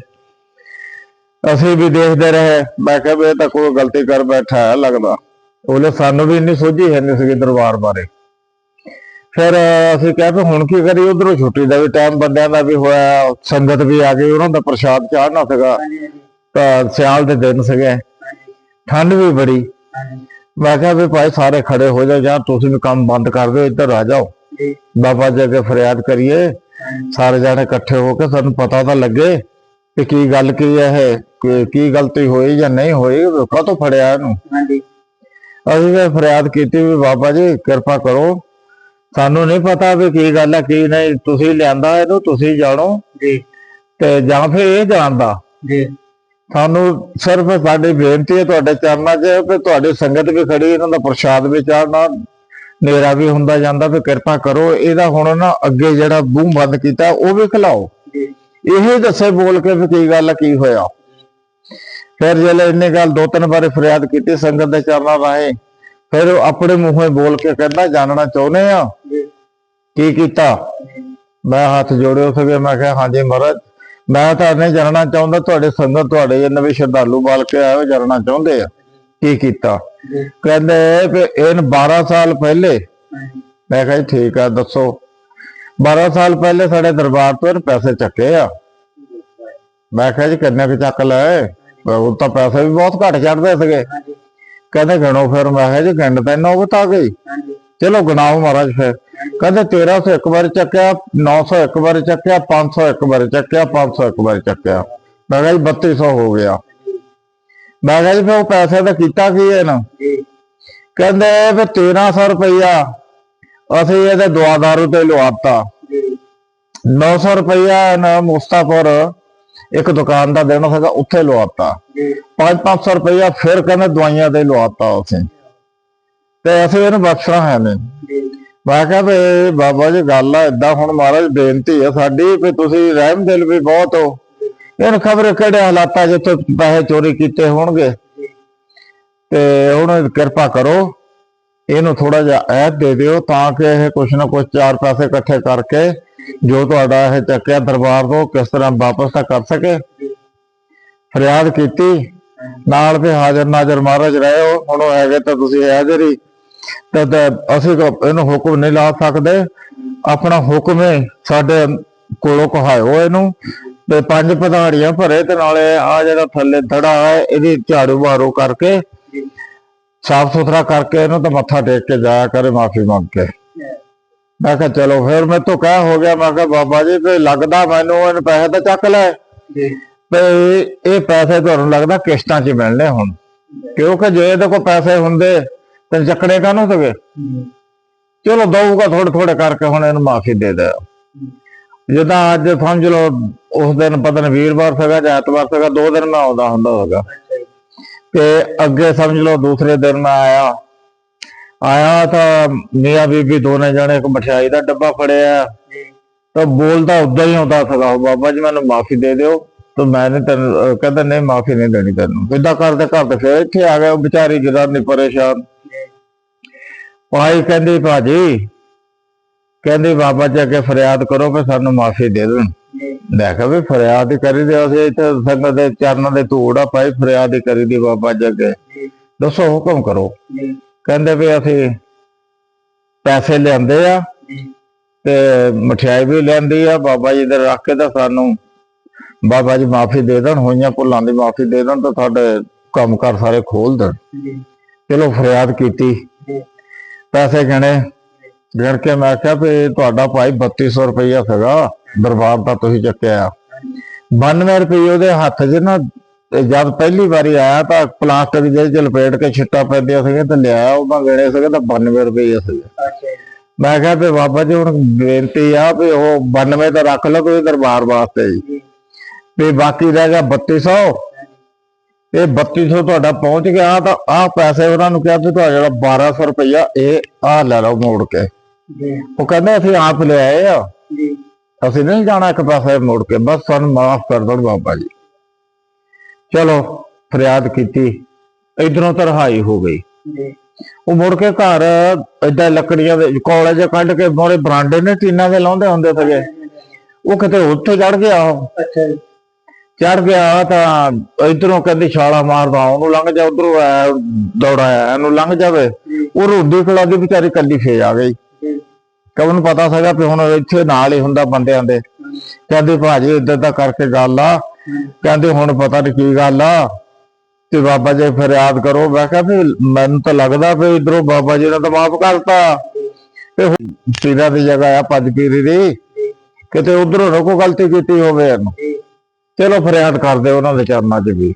ਅਸੀਂ ਵੀ ਦੇਖਦੇ ਰਹੇ ਮੈਂ ਕਿਹਾ ਵੀ ਇਹ ਤਾਂ ਕੋਈ ਗਲਤੀ ਕਰ ਬੈਠਾ ਹੈ ਲੱਗਦਾ। ਉਹਨੇ ਸਾਨੂੰ ਵੀ ਇੰਨੀ ਸੋਝੀ ਹੈ ਨਹੀਂ ਸੀਗੀ ਦਰਬਾਰ ਬਾਰੇ। ਫਿਰ ਅਸੀਂ ਕਿਹਾ ਵੀ ਹੁਣ ਕੀ ਕਰੀਏ ਉਧਰੋਂ ਛੁੱਟੀ ਦਾ ਵੀ ਟਾਈਮ ਬੰਦਿਆਂ ਦਾ ਵੀ ਹੋਇਆ ਸੰਗਤ ਵੀ ਆ ਗਈ ਉਹਨਾਂ ਦਾ ਪ੍ਰਸ਼ਾਦ ਚਾੜਨਾ ਸੀਗਾ। ਤਾਂ ਸਿਆਲ ਦੇ ਦਿਨ ਸੀਗੇ। ਠੰਡ ਵੀ ਬੜੀ। ਮੈਂ ਕਿਹਾ ਵੀ ਭਾਈ ਸਾਰੇ ਖੜੇ ਹੋ ਜਾਓ ਜਾਂ ਤੁਸੀਂ ਵੀ ਕੰਮ ਬੰਦ ਕਰ ਦਿਓ ਇੱਧਰ ਆ ਜਾਓ। ਬਾਬਾ ਜੀ ਅੱਗੇ ਫਰਿਆਦ ਕਰੀਏ। ਸਾਰੇ ਜਾਣੇ ਇਕੱਠੇ ਹੋ ਕੇ ਸਾਨੂੰ ਪਤਾ ਤਾਂ ਲੱਗੇ ਕਿ ਕੀ ਗੱਲ ਕੀ ਹੈ ਇਹ ਕਿ- ਕੀ ਗਲਤੀ ਹੋਈ ਜਾਂ ਨਹੀਂ ਹੋਈ ਕਾਹਤੋਂ ਫੜਿਆ ਇਹਨੂੰ। ਹਾਂਜੀ। ਅਸੀਂ ਫਿਰ ਫਰਿਆਦ ਕੀਤੀ ਵੀ ਬਾਬਾ ਜੀ ਕਿਰਪਾ ਕਰੋ। ਸਾਨੂੰ ਨਹੀਂ ਪਤਾ ਵੀ ਕੀ ਗੱਲ ਹੈ ਕੀ ਨਹੀਂ। ਤੁਸੀਂ ਲਿਆਂਦਾ ਇਹਨੂੰ ਤੁਸੀਂ ਜਾਣੋ। ਜੀ। ਤੇ ਜਾਂ ਫਿਰ ਇਹ ਜਾਣਦਾ। ਜੀ। ਸਾਨੂੰ ਸਿਰਫ ਸਾਡੀ ਬੇਨਤੀ ਹੈ ਤੁਹਾਡੇ ਚਰਨਾਂ 'ਚ ਕਿ ਤੁਹਾਡੀ ਸੰਗਤ ਵੀ ਖੜੀ, ਇਹਨਾਂ ਦਾ ਪ੍ਰਸ਼ਾਦ ਵੀ ਚਾੜਨਾ ਨੇਰਾ ਵੀ ਹੁੰਦਾ ਜਾਂਦਾ, ਵੀ ਕਿਰਪਾ ਕਰੋ। ਇਹਦਾ ਹੁਣ ਨਾ ਅੱਗੇ ਜਿਹੜਾ ਬੂਹ ਬੰਦ ਕੀਤਾ, ਉਹ ਵੀ ਖਿਲਾਓ। ਇਹ ਦੱਸੇ ਬੋਲ ਕੇ ਵੀ ਕੀ ਗੱਲ, ਕੀ ਹੋਇਆ। ਫਿਰ ਜਦੋਂ ਇਹਨੇ ਗੱਲ ਦੋ ਤਿੰਨ ਵਾਰੀ ਫਰਿਆਦ ਕੀਤੀ ਸੰਗਤ ਦੇ ਚਰਨਾਂ ਰਾਹੀਂ, ਫਿਰ ਉਹ ਆਪਣੇ ਮੂੰਹੋਂ ਬੋਲ ਕੇ ਕਹਿੰਦਾ ਜਾਣਨਾ ਚਾਹੁੰਦੇ ਆ? ਕੀ ਕੀਤਾ? ਮੈਂ ਹੱਥ ਜੋੜਿਓ ਸੀਗੇ ਮੈਂ ਕਿਹਾ, ਹਾਂਜੀ ਮਹਾਰਾਜ ਮੈਂ ਤਾਂ ਨਹੀਂ ਜਾਣਨਾ ਚਾਹੁੰਦਾ ਤੁਹਾਡੇ ਸੰਗਤ ਤੁਹਾਡੇ ਜਿੰਨੇ ਵੀ ਸ਼ਰਧਾਲੂ ਬਾਲ ਕੇ ਆਏ ਹੋ ਜਾਣਨਾ ਚਾਹੁੰਦੇ ਆ। ਕੀ ਕੀਤਾ? ਕਹਿੰਦੇ ਵੀ ਇਹਨ 12 ਸਾਲ ਪਹਿਲੇ ਮੈਂ ਕਿਹਾ ਠੀਕ ਆ ਦੱਸੋ। 12 ਸਾਲ ਪਹਿਲੇ ਸਾਡੇ ਦਰਬਾਰ ਤੋਂ ਪੈਸੇ ਚੱਕੇ ਆ। ਮੈਂ ਕਿਹਾ ਜੀ ਕਿੰਨੇ ਕੁ ਚੱਕ ਲਏ? ਉਹ ਤਾਂ ਪੈਸੇ ਵੀ ਬਹੁਤ ਘੱਟ ਚੜਦੇ ਸੀਗੇ। ਕਹਿੰਦੇ ਗਣੋ ਫਿਰ ਮੈਂ ਕਿਹਾ ਜੀ ਗਿਣ ਤਾਂ ਨੌਬਤ ਆ ਗਈ। ਚਲੋ ਗਣਾਓ ਮਹਾਰਾਜ ਫਿਰ। ਕਹਿੰਦੇ 1300 ਇੱਕ ਵਾਰ ਚੱਕਿਆ 900 ਇੱਕ ਵਾਰ ਚੱਕਿਆ 500 ਇੱਕ ਵਾਰ ਚੱਕਿਆ 500 ਵਾਰ ਚੱਕਿਆ। ਮੈਂ ਕਿਹਾ ਜੀ 3200 ਹੋ ਗਿਆ। ਮੈਂ ਕਿਹਾ ਜੀ ਫਿਰ ਉਹ ਪੈਸੇ ਦਾ ਕੀਤਾ ਕੀ ਹੈ ਕਹਿੰਦੇ ਵੀ 1300 ਰੁਪਈਆ ਅਸੀਂ ਇਹਦੇ ਦੁਆਦਾਰੂ ਤੇ ਲਵਾਤਾ ਜੀ 900 ਰੁਪਈਆ ਨਾ ਮੁਸਤਾਫਰ ਇੱਕ ਦੁਕਾਨ ਦਾ ਦੇਣਾ ਸੀਗਾ, ਉੱਥੇ ਲਵਾਤਾ ਜੀ 5-500 ਰੁਪਇਆ ਫਿਰ ਕਹਿੰਦੇ ਦਵਾਈਆਂ ਤੇ ਲਵਾਤਾ ਅਸੀਂ। ਤੇ ਅਸੀਂ ਇਹਨੂੰ ਬਖਸ਼ਣਾ ਹੈ ਨਹੀਂ। ਮੈਂ ਕਿਹਾ ਵੀ ਬਾਬਾ ਜੀ ਗੱਲ ਆ ਇਦਾਂ ਹੁਣ ਮਹਾਰਾਜ ਬੇਨਤੀ ਆ ਸਾਡੀ ਵੀ ਤੁਸੀਂ ਰਹਿਮ ਦਿਲ ਵੀ ਬਹੁਤ ਹੋ। ਇਹਨੂੰ ਖਬਰ ਕਿਹੜੇ ਹਾਲਾਤਾਂ ਜਿੱਥੇ ਪੈਸੇ ਚੋਰੀ ਕੀਤੇ ਹੋਣਗੇ? ਤੇ ਹੁਣ ਕਿਰਪਾ ਕਰੋ, ਇਹਨੂੰ ਥੋੜਾ ਜਿਹਾ ਐਦ ਦੇ ਦਿਓ ਤਾਂ ਕਿ ਇਹ ਕੁਛ ਨਾ ਕੁਛ ਚਾਰ ਪੈਸੇ ਇਕੱਠੇ ਕਰਕੇ ਜੋ ਤੁਹਾਡਾ ਇਹ ਚੱਕਿਆ ਦਰਬਾਰ ਤੋਂ ਕਿਸ ਤਰ੍ਹਾਂ ਵਾਪਸ ਤਾਂ ਕਰ ਸਕੇ। ਫਰਿਆਦ ਕੀਤੀ, ਨਾਲ ਤੇ ਹਾਜ਼ਰ ਨਾਜ਼ਰ ਮਹਾਰਾਜ ਰਹੇ ਹੋ, ਹੁਣ ਹੈਗੇ ਤਾਂ ਤੁਸੀਂ ਹਾਜ਼ਰ ਹੀ। ਤੇ ਤੇ ਅਸੀਂ ਇਹਨੂੰ ਹੁਕਮ ਨਹੀਂ ਲਾ ਸਕਦੇ। ਆਪਣਾ ਹੁਕਮ ਹੈ ਸਾਡੇ ਕੋਲੋਂ ਕਹਾਇਓ ਇਹਨੂੰ। ਤੇ ਪੰਜ ਪਧਾੜੀਆਂ ਭਰੇ ਤੇ ਨਾਲੇ ਆ ਜਿਹੜਾ ਥੱਲੇ ਥੜਾ ਹੈ ਇਹਦੀ ਝਾੜੂ ਮਾਰੋ ਕਰਕੇ ਸਾਫ਼ ਸੁਥਰਾ ਕਰਕੇ ਇਹਨੂੰ ਤਾਂ ਮੱਥਾ ਟੇਕ ਕੇ ਜਾਇਆ ਕਰੇ ਮਾਫੀ ਮੰਗ ਕੇ। ਮੈਂ ਕਿਹਾ ਚਲੋ ਫਿਰ ਮੈਂ ਤੋਂ ਕਹਿ ਹੋ ਗਿਆ ਮੈਂ ਕਿਹਾ ਬਾਬਾ ਜੀ ਵੀ ਲੱਗਦਾ ਮੈਨੂੰ ਇਹਨ ਪੈਸੇ ਤਾਂ ਚੱਕ ਲੈ ਤੇ ਇਹ ਪੈਸੇ ਤੁਹਾਨੂੰ ਲੱਗਦਾ ਕਿਸ਼ਤਾਂ 'ਚ ਮਿਲਣੇ ਹੁਣ। ਕਿਉਂਕਿ ਜੇ ਇਹਦੇ ਕੋਲ ਪੈਸੇ ਹੁੰਦੇ ਤੇ ਚੱਕਣੇ ਕਾਹਨੂੰ ਸੀਗੇ? ਜੀ ਚਲੋ ਦਊਗਾ ਥੋੜੇ ਥੋੜੇ ਕਰਕੇ ਹੁਣ ਇਹਨੂੰ ਮਾਫੀ ਦੇ ਦੇ ਜਿੱਦਾਂ ਅੱਜ ਸਮਝ ਲਓ ਉਸ ਦਿਨ ਪਤਾ ਨਹੀਂ ਵੀਰਵਾਰ ਸੀਗਾ ਜਾਂ ਐਤਵਾਰ ਸੀਗਾ, ਦੋ ਦਿਨ ਮੈਂ ਆਉਂਦਾ ਹੁੰਦਾ ਹੋਗਾ ਤੇ ਅੱਗੇ ਸਮਝ ਲਓ ਦੂਸਰੇ ਦਿਨ ਮੈਂ ਆਇਆ। ਆਇਆ ਤਾਂ ਮੀਆਂ ਬੀਬੀ ਦੋਨੇ ਜਣੇ ਇੱਕ ਮਠਿਆਈ ਦਾ ਡੱਬਾ ਫੜਿਆ। ਜੀ ਤਾਂ ਬੋਲਦਾ ਉਦਾਂ ਹੀ ਆਉਂਦਾ ਸੀਗਾ, ਉਹ ਬਾਬਾ ਜੀ ਮੈਨੂੰ ਮਾਫੀ ਦੇ ਦਿਓ। ਤਾਂ ਮੈਂ ਨਹੀਂ ਤੈਨੂੰ ਕਹਿੰਦਾ ਨਹੀਂ ਮਾਫੀ ਨਹੀਂ ਦੇਣੀ ਤੈਨੂੰ। ਇਦਾਂ ਕਰਦੇ ਘਰ ਤੇ ਫਿਰ ਇੱਥੇ ਆ ਗਿਆ ਵਿਚਾਰੀ ਵਿਚਾਰੀ ਜਨਾਨੀ ਪਰੇਸ਼ਾਨ। ਜੀ ਭਾਈ ਕਹਿੰਦੀ ਭਾਜੀ, ਕਹਿੰਦੀ ਬਾਬਾ ਜੀ ਅੱਗੇ ਫਰਿਆਦ ਕਰੋ ਕਿ ਸਾਨੂੰ ਮਾਫੀ ਦੇ ਦੇਣ। ਮੈਂ ਕਿਹਾ ਵੀ ਫਰਿਆਦ ਕਰੀ ਦੇ ਅਸੀਂ ਇੱਥੇ ਸੰਗਤ ਦੇ ਚਰਨਾਂ ਦੇ ਧੂੜ ਆ ਭਾਈ, ਫਰਿਆਦ ਹੀ ਕਰੀ ਦੀ ਬਾਬਾ ਜੀ ਅੱਗੇ। ਦੱਸੋ ਹੁਕਮ ਕਰੋ। ਕਹਿੰਦੇ ਵੀ ਅਸੀਂ ਪੈਸੇ ਲਿਆਂਦੇ ਆ ਤੇ ਮਠਿਆਈ ਵੀ ਲੈਂਦੀ ਆ, ਬਾਬਾ ਜੀ ਦੇ ਰੱਖ ਕੇ ਤਾਂ ਸਾਨੂੰ ਬਾਬਾ ਜੀ ਮਾਫੀ ਦੇ ਦੇਣ, ਹੋਈਆਂ ਭੁੱਲਾਂ ਦੀ ਮਾਫੀ ਦੇ ਦੇਣ ਤਾਂ ਤੁਹਾਡੇ ਕੰਮ ਕਰ ਸਾਰੇ ਖੋਲ ਦੇਣ। ਚਲੋ ਫਰਿਆਦ ਕੀਤੀ। ਪੈਸੇ ਗਿਣੇ। ਗਿਣ ਕੇ ਮੈਂ ਕਿਹਾ ਵੀ ਤੁਹਾਡਾ ਭਾਈ 3200 ਰੁਪਈਆ ਸੀਗਾ, ਦਰਬਾਰ ਦਾ ਤੁਸੀਂ ਚੱਕਿਆ 92 ਰੁਪਏ ਉਹਦੇ ਹੱਥ 'ਚ ਨਾ ਜਦ ਪਹਿਲੀ ਵਾਰੀ ਆਇਆ ਤਾਂ ਪਲਾਸਟਿਕ ਦੇ ਚ ਲਪੇਟ ਕੇ ਛਿੱਟਾ ਪੈਂਦੀਆਂ ਸੀਗੀਆਂ ਤੇ ਲਿਆ, ਉਹ ਗਿਣੇ ਸੀਗੇ ਤਾਂ 92 ਰੁਪਏ ਸੀਗੇ। ਮੈਂ ਕਿਹਾ ਵੀ ਬਾਬਾ ਜੀ ਹੁਣ ਬੇਨਤੀ ਆ ਵੀ ਉਹ 92 ਤਾਂ ਰੱਖ ਲਓ ਤੁਸੀਂ ਦਰਬਾਰ ਵਾਸਤੇ ਜੀ। ਜੀ ਬਾਕੀ ਰਹਿ ਗਿਆ 3200 ਇਹ 3200 ਤੁਹਾਡਾ ਪਹੁੰਚ ਗਿਆ ਤਾਂ ਆਹ ਪੈਸੇ ਉਹਨਾਂ ਨੂੰ ਕਿਹਾ ਵੀ ਤੁਹਾਡਾ ਜਿਹੜਾ 1200 ਰੁਪਇਆ ਇਹ ਆਹ ਲੈ ਲਓ ਮੋੜ ਕੇ। ਉਹ ਕਹਿੰਦੇ ਅਸੀਂ ਆਪ ਲੈ ਆਏ ਆ। ਅਸੀਂ ਨਹੀਂ ਜਾਣਾ ਇੱਕ ਪੈਸੇ ਮੋੜ ਕੇ। ਬਸ ਸਾਨੂੰ ਮਾਫ ਕਰ ਦਿਓ ਬਾਬਾ ਜੀ। ਚਲੋ ਫਰਿਆਦ ਕੀਤੀ। ਇਧਰੋਂ ਤਾਂ ਰਹਾਈ ਹੋ ਗਈ। ਉਹ ਮੁੜ ਕੇ ਘਰ ਏਦਾਂ ਲੱਕੜੀਆਂ ਦੇ ਕਾਲਜ ਕੱਢ ਕੇ ਮੋਰੇ ਬਰਾਂਡੇ ਨੇ ਟੀਨਾਂ ਦੇ ਲਾਉਂਦੇ ਹੁੰਦੇ ਸੀਗੇ। ਉਹ ਕਿਤੇ ਉੱਥੇ ਚੜ ਗਿਆ ਅੱਛਾ ਜੀ। ਚੜ ਗਿਆ ਤਾਂ ਇਧਰੋਂ ਕਹਿੰਦੀ ਛਾਲਾ ਮਾਰਦਾ ਉਹਨੂੰ ਲੰਘ ਜਾ ਉਧਰੋਂ ਆਇਆ ਦੌੜਾਇਆ ਇਹਨੂੰ ਲੰਘ ਜਾਵੇ। ਉਹ ਰੋਂਦੀ ਖਲਾਦੀ ਵਿਚਾਰੀ ਕੱਲੀ ਫੇਰ ਆ ਗਈ। ਜੀ ਕਿ ਉਹਨੂੰ ਪਤਾ ਸੀਗਾ ਵੀ ਹੁਣ ਇੱਥੇ ਨਾਲ ਹੀ ਹੁੰਦਾ ਬੰਦਿਆਂ ਦੇ। ਕਹਿੰਦੀ ਭਾਜੀ ਇਦਾਂ ਦਾ ਕਰਕੇ ਗੱਲ ਆ। ਕਹਿੰਦੇ ਹੁਣ ਪਤਾ ਨਹੀਂ ਕੀ ਗੱਲ ਆ। ਤੇ ਬਾਬਾ ਜੀ ਫਰਿਆਦ ਕਰੋ ਮੈਂ ਕਿਹਾ ਵੀ ਮੈਨੂੰ ਤਾਂ ਲੱਗਦਾ ਵੀ ਇਧਰੋਂ ਬਾਬਾ ਜੀ ਨੇ ਤਾਂ ਮਾਫ ਕਰਤਾ। ਤੇ ਪੀਰਾਂ ਦੀ ਜਗ੍ਹਾ ਆ ਪੰਜ ਪੀਰੀ ਦੀ। ਕਿਤੇ ਉਧਰੋਂ ਕੋਈ ਗਲਤੀ ਕੀਤੀ ਹੋਵੇ ਇਹਨੂੰ। ਚਲੋ ਫਰਿਆਦ ਕਰਦੇ ਉਹਨਾਂ ਦੇ ਚਰਨਾਂ 'ਚ ਵੀ।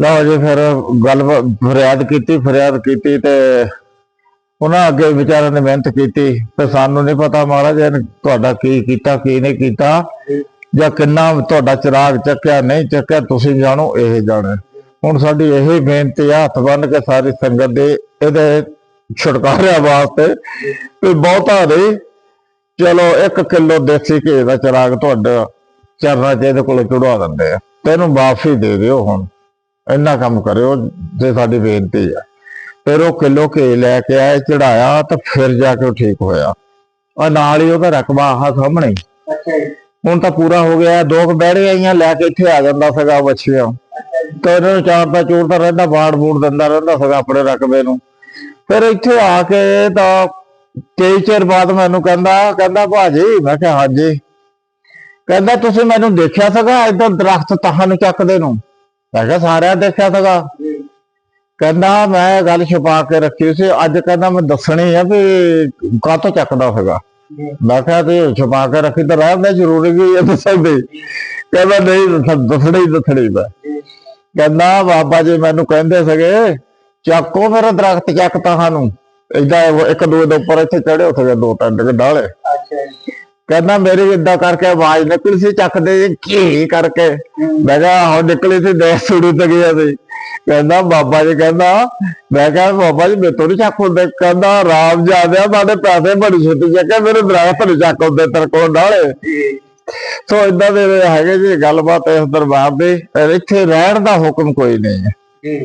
ਲਓ ਜੀ ਫਿਰ ਗੱਲ ਫਰਿਆਦ ਕੀਤੀ ਫਰਿਆਦ ਕੀਤੀ ਤੇ ਉਹਨਾਂ ਅੱਗੇ ਵਿਚਾਰਿਆਂ ਨੇ ਮਿਹਨਤ ਕੀਤੀ। ਤੇ ਸਾਨੂੰ ਨਹੀਂ ਪਤਾ ਮਹਾਰਾਜ ਨੇ ਤੁਹਾਡਾ ਕੀ ਕੀਤਾ, ਕੀ ਨਹੀਂ ਕੀਤਾ, ਜਾਂ ਕਿੰਨਾ ਤੁਹਾਡਾ ਚਿਰਾਗ ਚੱਕਿਆ, ਨਹੀਂ ਚੱਕਿਆ, ਤੁਸੀਂ ਜਾਣੋ, ਇਹ ਜਾਣੇ। ਹੁਣ ਸਾਡੀ ਇਹ ਬੇਨਤੀ ਆ, ਹੱਥ ਬੰਨ ਕੇ ਸਾਰੀ ਸੰਗਤ ਦੇ, ਇਹਦੇ ਛੁਟਕਾਰਿਆਂ ਵਾਸਤੇ ਵੀ ਬਹੁਤਾ ਨਹੀਂ। ਚਲੋ 1 ਕਿਲੋ ਦੇਸੀ ਘੇ ਦਾ ਚਿਰਾਗ ਤੁਹਾਡਾ ਚਰਨਾਂ 'ਚ ਇਹਦੇ ਕੋਲ ਚੜਵਾ ਦਿੰਦੇ ਆ। ਤੈਨੂੰ ਮਾਫੀ ਦੇ ਦਿਓ ਹੁਣ। ਇੰਨਾ ਕੰਮ ਕਰਿਓ ਜੇ ਸਾਡੀ ਬੇਨਤੀ ਆ। ਫਿਰ ਉਹ ਕਿਲੋ ਘੀ ਲੈ ਕੇ ਆਏ ਚੜਾਇਆ ਤਾਂ ਫਿਰ ਜਾ ਕੇ ਉਹ ਠੀਕ ਹੋਇਆ। ਆ ਨਾਲ ਹੀ ਉਹਦਾ ਰਕਬਾ ਆਹ ਸਾਹਮਣੇ। ਹੁਣ ਤਾਂ ਪੂਰਾ ਹੋ ਗਿਆ ਦੋ ਕੁ ਬਹਿੜੇ ਆਈਆਂ ਲੈ ਕੇ ਇੱਥੇ ਆ ਜਾਂਦਾ ਸੀਗਾ ਬੱਚਿਆਂ ਤੇ ਉਹਨਾਂ ਨੂੰ ਚਾਰ ਦਾ ਚੂਰ ਤਾਂ ਰਹਿੰਦਾ ਬਾੜ ਬੂੜ ਦਿੰਦਾ ਰਹਿੰਦਾ ਸੀਗਾ ਆਪਣੇ ਰਕਬੇ ਨੂੰ। ਫਿਰ ਇੱਥੇ ਆ ਕੇ ਤਾਂ ਕਈ ਚਿਰ ਬਾਅਦ ਮੈਨੂੰ ਕਹਿੰਦਾ ਕਹਿੰਦਾ ਭਾਜੀ ਮੈਂ ਕਿਹਾ ਹਾਂਜੀ। ਕਹਿੰਦਾ, ਤੁਸੀਂ ਮੈਨੂੰ ਦੇਖਿਆ ਸੀਗਾ, ਇੱਧਰ ਦਰਖਤ ਤਾਹਾਂ ਨੂੰ ਚੱਕਦੇ ਨੂੰ? ਮੈਂ ਕਿਹਾ, ਸਾਰਿਆਂ ਦੇਖਿਆ ਸੀਗਾ। ਕਹਿੰਦਾ, ਮੈਂ ਗੱਲ ਛੁਪਾ ਕੇ ਰੱਖੀ ਸੀ। ਅੱਜ ਕਹਿੰਦਾ, ਮੈਂ ਦੱਸਣੀ ਆ ਵੀ ਕਾਹਤੋਂ ਚੱਕਦਾ ਸੀਗਾ? ਮੈਂ ਕਿਹਾ ਤੇ ਛੁਪਾ ਕੇ ਰੱਖੀ ਤਾਂ ਰਹਿਣ ਜ਼ਰੂਰੀ ਵੀ ਹੈ ਦੱਸਣ ਦੀ? ਕਹਿੰਦਾ, ਨਹੀਂ, ਦੱਸ- ਦੱਸਣੀ ਹੀ ਦੱਸਣੀ ਮੈਂ। ਕਹਿੰਦਾ, ਬਾਬਾ ਜੀ ਮੈਨੂੰ ਕਹਿੰਦੇ ਸੀਗੇ, ਚੱਕੋ ਫਿਰ ਦਰਖਤ ਚੱਕ ਤੁਹਾਨੂੰ ਏਦਾਂ ਉਹ ਇੱਕ ਦੂਏ ਦੇ ਉੱਪਰ ਇੱਥੇ ਚੜੇ ਉੱਥੇ ਦੋ ਤਿੰਨ ਡਾਲੇ ਕਹਿੰਦਾ ਮੇਰੀ ਏਦਾਂ ਕਰਕੇ ਆਵਾਜ਼ ਨਿਕਲੀ ਸੀ ਚੱਕਦੇ ਕੀ ਕਰਕੇ। ਮੈਂ ਕਿਹਾ ਆਹੋ ਨਿਕਲੀ ਸੀ ਦੇਖ ਸੁਣੀ ਤੇ ਗਿਆ ਸੀ ਕਹਿੰਦਾ ਬਾਬਾ ਜੀ ਕਹਿੰਦਾ ਮੈਂ ਕਿਹਾ ਬਾਬਾ ਜੀ ਮੇਰੇ ਤੋਂ ਨਹੀਂ ਚੱਕ ਹੁੰਦੇ। ਕਹਿੰਦਾ ਰਾਮ ਜਾਦਿਆ ਸਾਡੇ ਪੈਸੇ ਬੜੀ ਛੇਤੀ ਚੱਕੇ ਮੇਰੇ ਦਰਖਤ ਨਹੀਂ ਚੱਕ ਹੁੰਦੇ ਤੇਰੇ ਕੋਲ ਜੀ ਸੋ ਇਦਾਂ ਦੇ ਹੈਗੇ ਜੀ ਗੱਲਬਾਤ ਇਸ ਦਰਬਾਰ ਦੇ ਇੱਥੇ ਰਹਿਣ ਦਾ ਹੁਕਮ ਕੋਈ ਨਹੀਂ ਹੈ।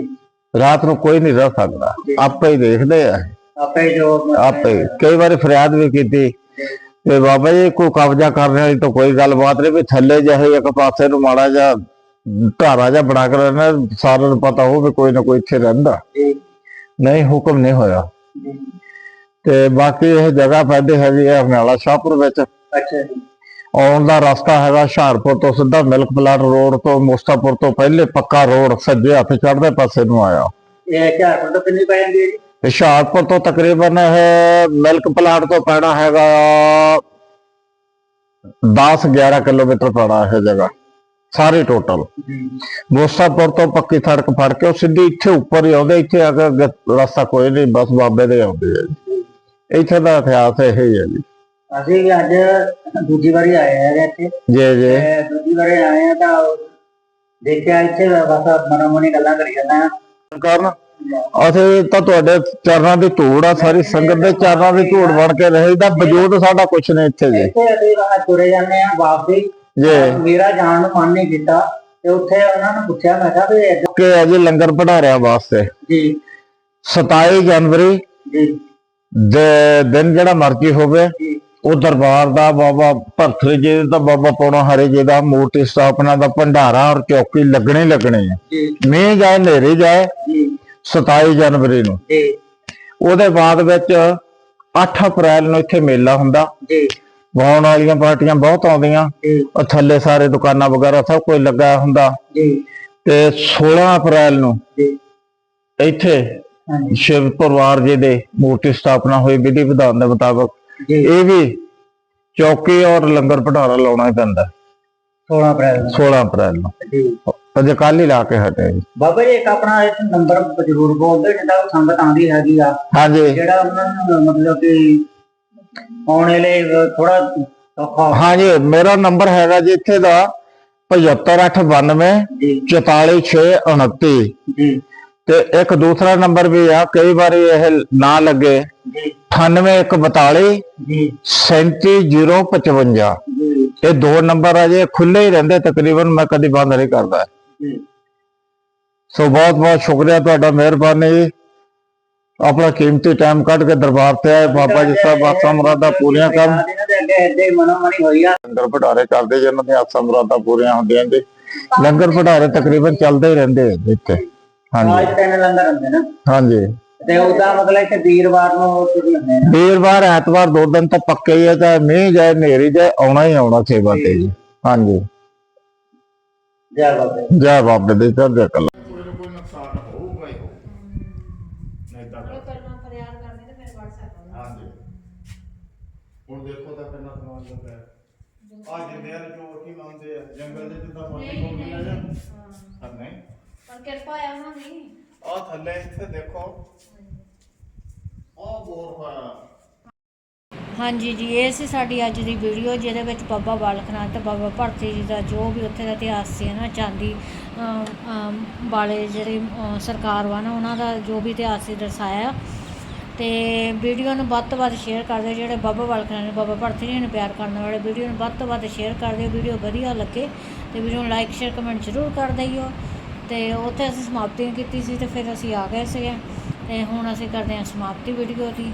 ਰਾਤ ਨੂੰ ਕੋਈ ਨਹੀਂ ਰਹਿ ਸਕਦਾ। ਆਪੇ ਹੀ ਦੇਖਦੇ ਆ। ਆਪੇ ਜੋ ਆਪੇ ਕਈ ਵਾਰੀ ਫਰਿਆਦ ਵੀ ਕੀਤੀ। ਤੇ ਬਾਬਾ ਜੀ ਕੋਈ ਕਬਜ਼ਾ ਕਰਨ ਵਾਲੀ ਤਾਂ ਕੋਈ ਗੱਲਬਾਤ ਨਹੀਂ ਵੀ ਥੱਲੇ ਜਿਹੇ ਇੱਕ ਪਾਸੇ ਨੂੰ ਮਾੜਾ ਜਿਹਾ ਘਾਰਾ ਜਿਹਾ ਬਣਾ ਕੇ ਰਹਿਣਾ ਸਾਰਿਆਂ ਨੂੰ ਪਤਾ ਹੋਵੇ ਕੋਈ ਨਾ ਕੋਈ ਇੱਥੇ ਰਹਿੰਦਾ। ਜੀ। ਨਹੀਂ ਹੁਕਮ ਨਹੀਂ ਹੋਇਆ। ਜੀ। ਤੇ ਬਾਕੀ ਇਹ ਜਗ੍ਹਾ ਪੈਂਦੀ ਹੈਗੀ ਹੈ ਹਰਨਾਲਾ ਸ਼ਾਹਪੁਰ ਵਿੱਚ। ਅੱਛਾ ਜੀ। ਆਉਣ ਦਾ ਰਸਤਾ ਹੈਗਾ ਹੁਸ਼ਿਆਰਪੁਰ ਤੋਂ ਸਿੱਧਾ ਮਿਲਕ ਪਲਾਟ ਰੋਡ ਤੋਂ ਮੁਸਤਾਪੁਰ ਤੋਂ ਪਹਿਲੇ ਪੱਕਾ ਰੋਡ ਸੱਜੇ ਹੱਥ ਚੜ੍ਹਦੇ ਪਾਸੇ ਨੂੰ ਆਇਆ। ਇਹ ਝਾਰਖੰਡ ਤੋਂ ਕਿੰਨੀ ਪੈ ਜਾਂਦੀ ਹੈ ਜੀ? ਹੁਸ਼ਿਆਰਪੁਰ ਤੋਂ ਤਕਰੀਬਨ ਇਹ ਮਿਲਕ ਪਲਾਟ ਤੋਂ ਪੈਣਾ ਹੈਗਾ 10 11 ਕਿਲੋਮੀਟਰ ਪੈਣਾ ਇਹ ਜਗ੍ਹਾ ਸਾਰੀ ਟੋਟਲ ਜੀ। ਮੁਸਤਾਪੁਰ ਤੋਂ ਪੱਕੀ ਸੜਕ ਫੜ ਕੇ ਉਹ ਸਿੱਧੀ ਇੱਥੇ ਉੱਪਰ ਹੀ ਆਉਂਦੇ ਇੱਥੇ ਆ ਕੇ ਰਸਤਾ ਕੋਈ ਨਹੀਂ ਬਸ ਬਾਬੇ ਦੇ ਆਉਂਦੇ ਆ ਇੱਥੇ ਦਾ ਇਤਿਹਾਸ ਇਹ ਹੀ ਹੈ ਜੀ। ਅਸੀਂ ਵੀ ਅੱਜ ਦੂਜੀ ਵਾਰੀ ਆਏ ਹੈਗੇ ਇੱਥੇ। ਜੇ ਜੇ। ਦੂਜੀ ਵਾਰੀ ਆਏ ਆ ਤਾਂ ਦੇਖਿਆ ਇੱਥੇ ਬਸ ਮਨੋ ਮਨੀ ਗੱਲਾਂ ਕਰੀ ਜਾਂਦਾ ਹਾਂ ਕਾਰਨ? ਅਸੀਂ ਤਾਂ ਤੁਹਾਡੇ ਚਰਨਾਂ ਦੀ ਧੂੜ ਆ ਸਾਰੀ ਸੰਗਤ ਦੇ ਚਰਨਾਂ ਦੀ ਧੂੜ ਬਣ ਕੇ ਰਹੇਦਾ ਵਜੂਦ ਸਾਡਾ ਕੁਛ ਨਹੀਂ ਇੱਥੇ ਜੀ। ਇੱਥੇ ਅਸੀਂ ਬਾਹਰ ਤੁਰੇ ਜਾਂਦੇ ਆ ਵਾਪਸੀ। ਜੇ। ਮੇਰਾ ਜਾਣ ਨੂੰ ਮਨ ਨਹੀਂ ਕੀਤਾ ਤੇ ਉੱਥੇ ਉਹਨਾਂ ਨੂੰ ਪੁੱਛਿਆ ਮੈਂ ਕਿਹਾ ਵੀ ਏਦਾਂ- ਕਿ ਅਜੇ ਲੰਗਰ ਭੰਡਾਰਿਆਂ ਵਾਸਤੇ। ਜੀ। 27 ਜਨਵਰੀ ਜੀ। ਦੇ ਦਿਨ ਜਿਹੜਾ ਮਰਜ਼ੀ ਹੋਵੇ ਉਹ ਦਰਬਾਰ ਦਾ ਬਾਬਾ ਭਰਥਰੀ ਜੀ ਦਾ ਬਾਬਾ ਪੌਣਾ ਹਰੇ ਜੀ ਦਾ ਮੂਰਤੀ ਸਥਾਪਨਾ ਦਾ ਭੰਡਾਰਾ ਔਰ ਚੌਕੀ ਲੱਗਣੇ ਲੱਗਣੇ ਆ ਮੀਂਹ ਜਾਏ ਹਨੇਰੀ ਜਾਏ 27 ਜਨਵਰੀ ਨੂੰ। ਜੀ। ਉਹਦੇ ਬਾਅਦ ਵਿੱਚ 8 ਅਪ੍ਰੈਲ ਨੂੰ ਇੱਥੇ ਮੇਲਾ ਹੁੰਦਾ। ਜੀ। ਵਾਉਣ ਵਾਲੀਆਂ ਪਾਰਟੀਆਂ ਬਹੁਤ ਆਉਂਦੀਆਂ। ਉਹ ਥੱਲੇ ਸਾਰੇ ਦੁਕਾਨਾਂ ਵਗੈਰਾ ਸਭ ਕੁਝ ਲੱਗਾ ਹੁੰਦਾ। ਜੀ। ਤੇ 16 ਅਪ੍ਰੈਲ ਨੂੰ ਜੀ। ਇੱਥੇ ਸ਼ਿਵ ਪਰਿਵਾਰ ਜੀ ਦੇ ਮੂਰਤੀ ਸਥਾਪਨਾ ਹੋਈ ਵਿਧੀ ਵਿਧਾਨ ਦੇ ਮੁਤਾਬਕ। ਇਹ ਵੀ ਚੌਕੀ ਔਰ ਲੰਗਰ ਭੰਡਾਰਾ ਲਾਉਣਾ ਪੈਂਦਾ। 16 ਅਪ੍ਰੈਲ ਨੂੰ। 16 ਅਪ੍ਰੈਲ ਨੂੰ। ਜੀ। ਅਜੇ ਕੱਲ ਹੀ ਲਾ ਕੇ ਹਟੇ। ਜੀ। ਬਾਬਾ ਜੀ ਇੱਕ ਆਪਣਾ ਇਸ ਨੰਬਰ ਜ਼ਰੂਰ ਬੋਲਦੇ ਜਿੱਦਾਂ ਉਹ ਸੰਗਤ ਆਉਂਦੀ ਹੈਗੀ ਆ। ਹਾਂਜੀ। ਜਿਹੜਾ ਉਹਨਾਂ ਨੂੰ ਮਤਲਬ ਕਿ ਆਉਣ ਵੇਲੇ ਥੋੜਾ ਔਖਾ ਹਾਂਜੀ ਮੇਰਾ ਨੰਬਰ ਹੈਗਾ ਜੀ ਇੱਥੇ ਦਾ 75892 ਜੀ 44629 ਜੀ। ਤੇ ਇੱਕ ਦੂਸਰਾ ਨੰਬਰ ਵੀ ਆ ਕਈ ਵਾਰੀ ਇਹ ਨਾ ਲੱਗੇ। ਜੀ। 98142 ਜੀ। 37055 ਜੀ। ਇਹ ਦੋ ਨੰਬਰ ਆ ਜੇ ਖੁੱਲੇ ਹੀ ਰਹਿੰਦੇ ਤਕਰੀਬਨ ਮੈਂ ਕਦੀ ਬੰਦ ਨਹੀਂ ਕਰਦਾ। ਸੋ ਬਹੁਤ ਬਹੁਤ ਸ਼ੁਕਰੀਆ ਤੁਹਾਡਾ ਮਿਹਰਬਾਨੀ। ਆਪਣਾ ਕੀਮਤੀ ਟਾਈਮ ਕੱਢ ਕੇ ਦਰਬਾਰ ਤੇ ਆਏ। ਬਾਬਾ ਜੀ ਸਾਹਿਬ ਆਸਾਂ ਮੁਰਾਦਾਂ ਪੂਰੀਆਂ ਕਰਨ। ਲੰਗਰ ਭਟਾਰੇ ਕਰਦੇ ਜਿਹਨਾਂ ਦੀਆਂ ਆਸਾਂ ਮੁਰਾਦਾਂ ਪੂਰੀਆਂ ਹੁੰਦੀਆਂ ਜੀ ਲੰਗਰ ਭਟਾਰੇ ਤਕਰੀਬਨ ਚੱਲਦੇ ਹੀ ਰਹਿੰਦੇ ਇੱਥੇ। ਹਾਂਜੀ। ਅੱਜ ਤਿੰਨ ਲੰਗਰ ਹੁੰਦੇ ਨਾ। ਹਾਂਜੀ। ਤੇ ਉਹਦਾ ਮਤਲਬ ਇੱਥੇ ਵੀਰਵਾਰ ਨੂੰ ਹੁੰਦੇ ਨੇ। ਵੀਰਵਾਰ ਐਤਵਾਰ ਦੋ ਦਿਨ ਤਾਂ ਪੱਕੇ ਹੀ ਆ ਚਾਹੇ ਮੀਂਹ ਜਾਏ ਹਨੇਰੀ ਜਾਏ ਆਉਣਾ ਹੀ ਆਉਣਾ ਸੇਵਾ ਤੇ ਜੀ। ਹਾਂਜੀ। ਜੈ ਬਾਬਾ ਜੈ ਬਾਬੇ ਦੀ ਚੜ੍ਹਦੀ ਕਲਾ ਕੋਈ ਨਾ ਕੋਈ ਨੁਕਸਾਨ ਹੋਊਗਾ ਹੀ ਹੋਊ ਨਹੀਂ ਤਾਂ ਕਰਨਾ ਫਰਿਆਦ ਕਰਨੀ ਤੇ ਫਿਰ WhatsApp ਹਾਂਜੀ ਹੁਣ ਦੇਖੋ ਤਾਂ ਕਿੰਨਾ ਸਮਾਨ ਲੱਗਾ ਹੈ ਆ ਜਿੰਦੇ ਵਾਲੇ ਚੋਰ ਕੀ ਲਾਉਂਦੇ ਆ ਜੰਗਲ ਦੇ ਜਿੱਦਾਂ ਮਰਜ਼ੀ ਕੋਲ ਲੈ ਜਾਣ ਹਾਂ ਨਹੀਂ ਪਰ ਕਿਰਪਾ ਆ ਉਹਨਾਂ ਦੀ ਆ ਥੱਲੇ ਇੱਥੇ ਦੇਖੋ ਆ ਬੋਰ ਹੋਇਆ ਹਾਂਜੀ ਜੀ ਇਹ ਸੀ ਸਾਡੀ ਅੱਜ ਦੀ ਵੀਡੀਓ ਜਿਹਦੇ ਵਿੱਚ ਬਾਬਾ ਬਾਲਕ ਨਾਥ ਤੇ ਬਾਬਾ ਭਰਤੀ ਜੀ ਦਾ ਜੋ ਵੀ ਉੱਥੇ ਦਾ ਇਤਿਹਾਸ ਸੀ ਨਾ ਚਾਂਦੀ ਵਾਲੇ ਜਿਹੜੇ ਅਮ, ਸਰਕਾਰ ਵਾ ਨਾ ਉਹਨਾਂ ਦਾ ਜੋ ਵੀ ਇਤਿਹਾਸ ਸੀ ਦਰਸਾਇਆ। ਤੇ ਵੀਡੀਓ ਨੂੰ ਵੱਧ ਤੋਂ ਵੱਧ ਸ਼ੇਅਰ ਕਰ ਦਿਓ ਜਿਹੜੇ ਬਾਬਾ ਬਾਲਕ ਨਾਥ ਨੇ ਬਾਬਾ ਭਰਤੀ ਜੀ ਨੂੰ ਪਿਆਰ ਕਰਨ ਵਾਲੇ ਵੀਡੀਓ ਨੂੰ ਵੱਧ ਤੋਂ ਵੱਧ ਸ਼ੇਅਰ ਕਰ ਦਿਓ ਵੀਡੀਓ ਵਧੀਆ ਲੱਗੇ। ਤੇ ਵੀਡੀਓ ਨੂੰ ਲਾਈਕ ਸ਼ੇਅਰ ਕਮੈਂਟ ਜ਼ਰੂਰ ਕਰ ਦਈਓ। ਤੇ ਉੱਥੇ ਅਸੀਂ ਸਮਾਪਤੀ ਕੀਤੀ ਸੀ ਤੇ ਫਿਰ ਅਸੀਂ ਆ ਗਏ ਸੀਗੇ। ਤੇ ਹੁਣ ਅਸੀਂ ਕਰਦੇ ਹਾਂ ਸਮਾਪਤੀ ਵੀਡੀਓ ਦੀ।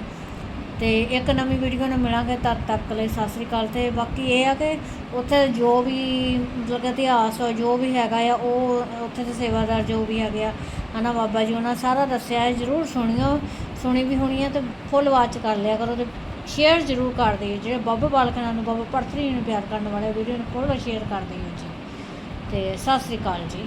ਤੇ ਇੱਕ ਨਵੀਂ ਵੀਡੀਓ ਨਾਲ ਮਿਲਾਂਗੇ, ਤਦ ਤੱਕ ਲਈ ਸਤਿ ਸ੍ਰੀ ਅਕਾਲ। ਤੇ ਬਾਕੀ ਇਹ ਆ ਕਿ ਉੱਥੇ ਜੋ ਵੀ ਮਤਲਬ ਕਿ ਇਤਿਹਾਸ ਜੋ ਵੀ ਹੈਗਾ ਆ, ਉਹ ਉੱਥੇ ਦੇ ਸੇਵਾਦਾਰ ਜੋ ਵੀ ਹੈਗੇ ਆ, ਹਨਾ ਬਾਬਾ ਜੀ, ਉਹਨਾਂ ਸਾਰਾ ਦੱਸਿਆ ਹੈ। ਜਰੂਰ ਸੁਣਿਓ, ਸੁਣੀ ਵੀ ਹੋਣੀ ਹੈ ਤੇ ਫੁੱਲ ਵਾਚ ਕਰ ਲਿਆ ਕਰੋ ਤੇ ਸ਼ੇਅਰ ਜਰੂਰ ਕਰ ਦਿਓ। ਜਿਹੜੇ ਬਾਬਾ ਬਾਲਕਨਾਥ ਨੂੰ, ਬਾਬਾ ਭਰਤਰੀ ਨੂੰ ਪਿਆਰ ਕਰਨ ਵਾਲੇ ਵੀਡੀਓ ਨੂੰ ਫੁੱਲ ਸ਼ੇਅਰ ਕਰ ਦਿਓ ਜੀ। ਤੇ ਸਤਿ ਸ੍ਰੀ ਅਕਾਲ ਜੀ।